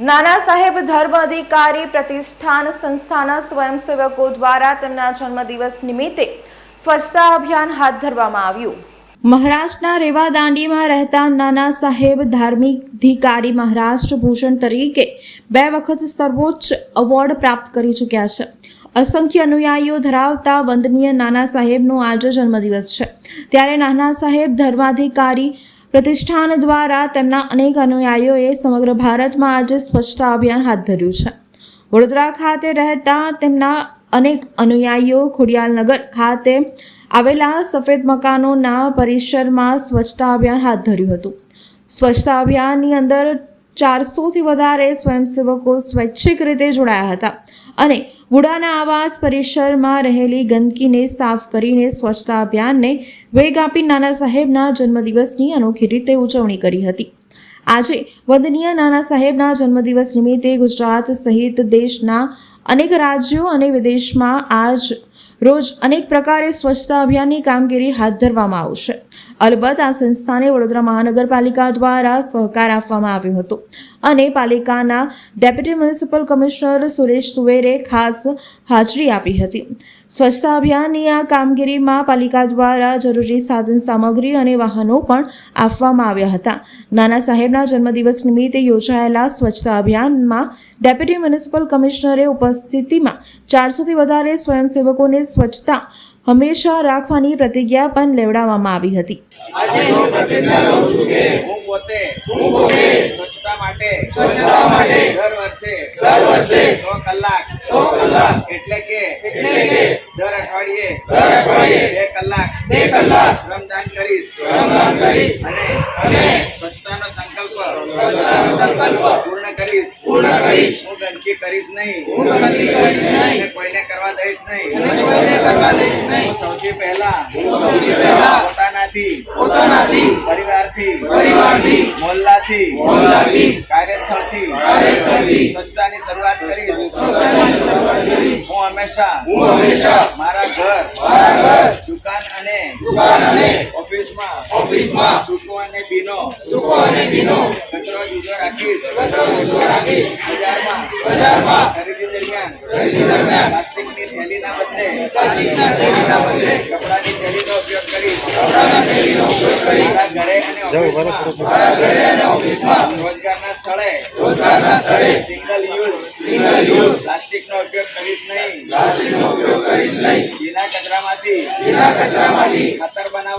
નાના સાહેબ ધર્મ અધિકારી પ્રતિષ્ઠાન સંસ્થાના સ્વયંસેવકો દ્વારા તેમના જન્મદિવસ નિમિત્તે સ્વચ્છતા અભિયાન હાથ ધરવામાં આવ્યું. મહારાષ્ટ્રના રેવા દાંડીમાં રહેતા નાના સાહેબ ધાર્મિક અધિકારી મહારાષ્ટ્ર ભૂષણ તરીકે બે વખત સર્વોચ્ચ એવોર્ડ પ્રાપ્ત કરી ચૂક્યા છે. અસંખ્ય અનુયાયીઓ ધરાવતા વંદનીય નાના સાહેબનો આજે જન્મદિવસ છે. ત્યારે નાના સાહેબ ધર્માધિકારી પ્રતિષ્ઠાન દ્વારા તેમના અનેક અનુયાયીઓએ સમગ્ર ભારતમાં આજે સ્વચ્છતા અભિયાન હાથ ધર્યું છે. વડોદરા ખાતે રહેતા તેમના અનેક અનુયાયીઓ ખોડિયાલનગર ખાતે આવેલા સફેદ મકાનોના પરિસરમાં સ્વચ્છતા અભિયાન હાથ ધર્યું હતું. સ્વચ્છતા અભિયાનની અંદર ચારસોથી વધારે સ્વયંસેવકો સ્વૈચ્છિક રીતે જોડાયા હતા અને વુડાના આવાસ પરિસરમાં રહેલી ગંદકીને સાફ કરીને સ્વચ્છતા અભિયાનને વેગ આપી નાના સાહેબના જન્મદિવસની અનોખી રીતે ઉજવણી કરી હતી. આજે વંદનીય નાના સાહેબના જન્મદિવસ નિમિત્તે ગુજરાત સહિત દેશના અનેક રાજ્યો અને વિદેશમાં આજ રોજ અનેક પ્રકારે સ્વચ્છતા અભિયાનની કામગીરી હાથ ધરવામાં આવશે. અલબત્ત આ સંસ્થાને વડોદરા મહાનગરપાલિકા દ્વારા સહકાર આપવામાં આવ્યો હતો. અને પાલિકાના deputy municipal commissioner Suresh Suvere ખાસ હાજરી આપી હતી. સ્વચ્છતા અભિયાનની આ કામગીરીમાં પાલિકા દ્વારા જરૂરી સાધન સામગ્રી અને વાહનો પણ આપવામાં આવ્યા હતા. નાના સાહેબના જન્મદિવસ નિમિત્તે યોજાયેલા સ્વચ્છતા અભિયાનમાં ડેપ્યુટી મ્યુનિસિપલ કમિશનરે ઉપસ્થિતિમાં ચારસોથી વધારે સ્વયંસેવકોને સ્વચ્છતા હંમેશા રાખવાની પ્રતિજ્ઞા પણ લેવડાવવામાં આવી હતી. આજે હું પ્રતિજ્ઞા લઉં છું કે હું પોતે હું પોતે સ્વચ્છતા માટે સ્વચ્છતા માટે દર વર્ષે દર વર્ષે સો કલાક સો કલાક એટલે કે એટલે કે દર અઠવાડિયે દર અઠવાડિયે કલાક બે કલાક શ્રમદાન કરીશ. શ્રમદાન કરીશ અને અને સ્વચ્છતાનો સંકલ્પ સ્વચ્છતાનો સંકલ્પ કરીશ પૂર્ણ કરીશ. હું ગંદકી કરીશ નહીં હું ગંદકી કરીશ નહીં. અને કોઈને કરવા દઈશ નહીં અને કોઈને કરવા દઈશ નહીં. હું સૌથી પહેલા હું સૌથી પહેલા પોતાનાથી પોતાનાથી પરિવારથી પરિવારથી મોહલ્લાથી મોહલ્લાથી કાર્યસ્થળથી કાર્યસ્થળથી સ્વચ્છતાની શરૂઆત કરીશ સ્વચ્છતાની શરૂઆત કરીશ. હું હંમેશા હું હંમેશા મારા ઘર મારા ઘર દુકાન અને દુકાન અને ઓફિસમાં ઓફિસમાં સૂકો અને ભીનો સૂકો અને ભીનો કપડાની થેલીનો ઉપયોગ કરીશ કપડાના ઉપયોગ કરી મારા ઘરે અને ઓફિસમાં મારા ઘરે અને ઓફિસમાં રોજગારના સ્થળે રોજગારના સ્થળે સિંગલ સિંગલ પ્લાસ્ટિકનો ઉપયોગ કરીશ નહીં પ્લાસ્ટિકનો ઉપયોગ કરીશ નહીં ભીના કચરામાંથી ભીના કચરામાંથી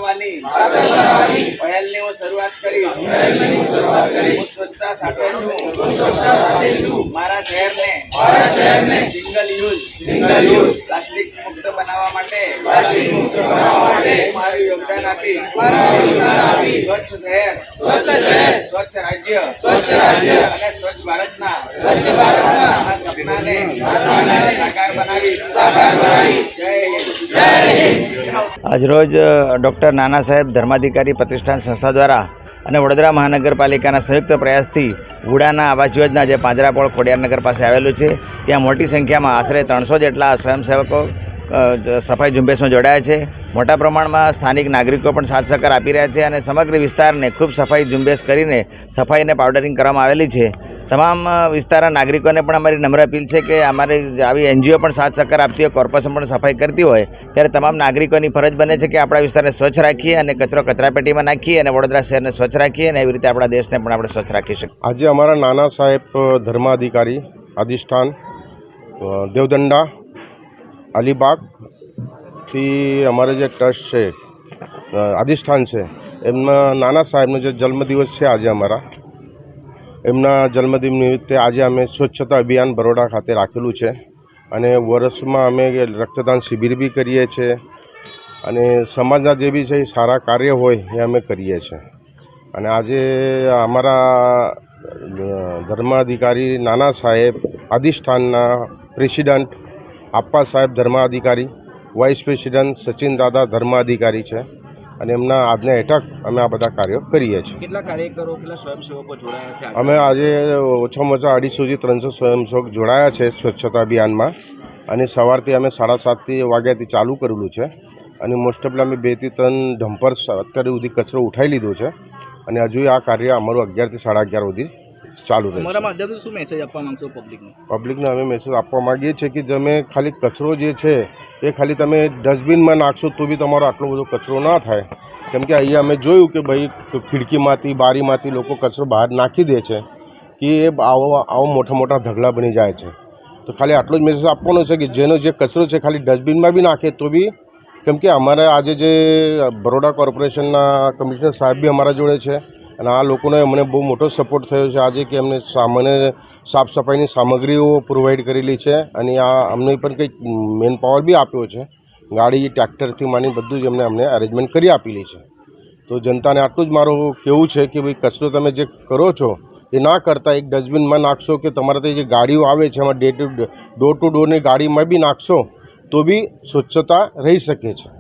બનાવવાની. પહેલની હું શરૂઆત કરીશ. હું સ્વચ્છતા સાથે છું. મારા શહેરને મારા શહેરને single use. Single use. Plastic મુક્ત બનાવવા માટે મારું યોગદાન આપીશ. મારું યોગદાન આપીશ. સ્વચ્છ શહેર. સ્વચ્છ શહેર. સ્વચ્છ રાજ્ય. સ્વચ્છ રાજ્ય. અને સ્વચ્છ ભારતના. સ્વચ્છ ભારતના. આ સપનાને સાકાર બનાવીશ. જય હિન્દ. આજરોજ ડૉક્ટર નાના સાહેબ ધર્માધિકારી પ્રતિષ્ઠાન સંસ્થા દ્વારા અને વડોદરા મહાનગરપાલિકાના સંયુક્ત પ્રયાસથી વુડાના આવાસ યોજના જે પાંજરાપોળ ખોડિયારનગર પાસે આવેલું છે, ત્યાં મોટી સંખ્યામાં આશરે ત્રણસો જેટલા સ્વયંસેવકો સફાઈ ઝુંબેશમાં જોડાયા છે. મોટા પ્રમાણમાં સ્થાનિક નાગરિકો પણ સાથ સહકાર આપી રહ્યા છે અને સમગ્ર વિસ્તારને ખૂબ સફાઈ ઝુંબેશ કરીને સફાઈ અને પાવડરિંગ કરવામાં આવેલી છે. તમામ વિસ્તારના નાગરિકોને પણ અમારી નમ્ર અપીલ છે કે અમારી આવી એનજીઓ પણ સાથ સહકાર આપતી હોય, કોર્પોરેશન પણ સફાઈ કરતી હોય, ત્યારે તમામ નાગરિકોની ફરજ બને છે કે આપણા વિસ્તારને સ્વચ્છ રાખીએ અને કચરો કચરાપેટીમાં નાખીએ અને વડોદરા શહેરને સ્વચ્છ રાખીએ અને એવી રીતે આપણા દેશને પણ આપણે સ્વચ્છ રાખી શકીએ. આજે અમારા નાના સાહેબ ધર્માધિકારી અધિષ્ઠાન દેવદંડા અલીબાગથી અમારે જે ટ્રસ્ટ છે અધિષ્ઠાન છે, એમના નાના સાહેબનો જે જન્મદિવસ છે આજે અમારા. એમના જન્મદિન નિમિત્તે આજે અમે સ્વચ્છતા અભિયાન બરોડા ખાતે રાખેલું છે અને વર્ષમાં અમે રક્તદાન શિબિર બી કરીએ છીએ અને સમાજના જે બી છે એ સારા કાર્ય હોય એ અમે કરીએ છીએ અને આજે અમારા ધર્માધિકારી નાના સાહેબ અધિષ્ઠાનના president આપ્પા Saheb Dharmadhikari vice president Sachin દાદા ધર્માધિકારી છે અને એમના આજ્ઞા હેઠળ અમે આ બધા કાર્યો કરીએ છીએ. કેટલા કાર્યકરો કેટલા સ્વયંસેવકો જોડાયા છે અમે આજે ઓછામાં ઓછા અઢીસોથી ત્રણસો સ્વયંસેવક જોડાયા છે સ્વચ્છતા અભિયાનમાં અને સવારથી અમે સાડા સાતથી વાગ્યાથી ચાલુ કરેલું છે અને મોસ્ટ ઓફલી અમે બેથી ત્રણ ડમ્પર અત્યારે સુધી કચરો ઉઠાવી લીધો છે અને હજુ આ કાર્ય અમારું અગિયારથી સાડા અગિયાર સુધી ચાલુ અમારા રહેશે માધ્યમથી શું મેસેજ આપવા માંગશો પબ્લિકને પબ્લિકને અમે મેસેજ આપવા માગીએ છીએ કે તમે ખાલી કચરો જે છે એ ખાલી તમે ડસ્ટબિનમાં નાખશો તો બી તમારો આટલો બધો કચરો ના થાય. કેમ કે અહીંયા અમે જોયું કે ભાઈ ખિડકીમાંથી બારીમાંથી લોકો કચરો બહાર નાખી દે છે કે એ આવો આવો મોટા મોટા ઢગલા બની જાય છે. તો ખાલી આટલો જ મેસેજ આપવાનો છે કે જેનો જે કચરો છે ખાલી ડસ્ટબિનમાં બી નાખે તો બી કેમ કે અમારે આજે જે બરોડા કોર્પોરેશનના કમિશનર સાહેબ બી અમારા જોડે છે. અને આ લોકોને અમને બહુ મોટો સપોર્ટ થયો છે આજે કે અમને સામાન્ય સાફ સફાઈની સામગ્રીઓ પ્રોવાઈડ કરેલી છે અને આ અમને પણ કંઈક મેન પાવર બી આપ્યો છે. ગાડી ટ્રેક્ટરથી માંડી બધું જ અમને અમને અરેન્જમેન્ટ કરી આપેલી છે. તો જનતાને આટલું જ મારું કહેવું છે કે ભાઈ કચરો તમે જે કરો છો એ ના કરતાં એક ડસ્ટબિનમાં નાખશો કે તમારા ત્યાં જે ગાડીઓ આવે છે એમાં ડે ટુ ડોર ટુ ડોરની ગાડીમાં બી નાખશો તો બી સ્વચ્છતા રહી શકે છે.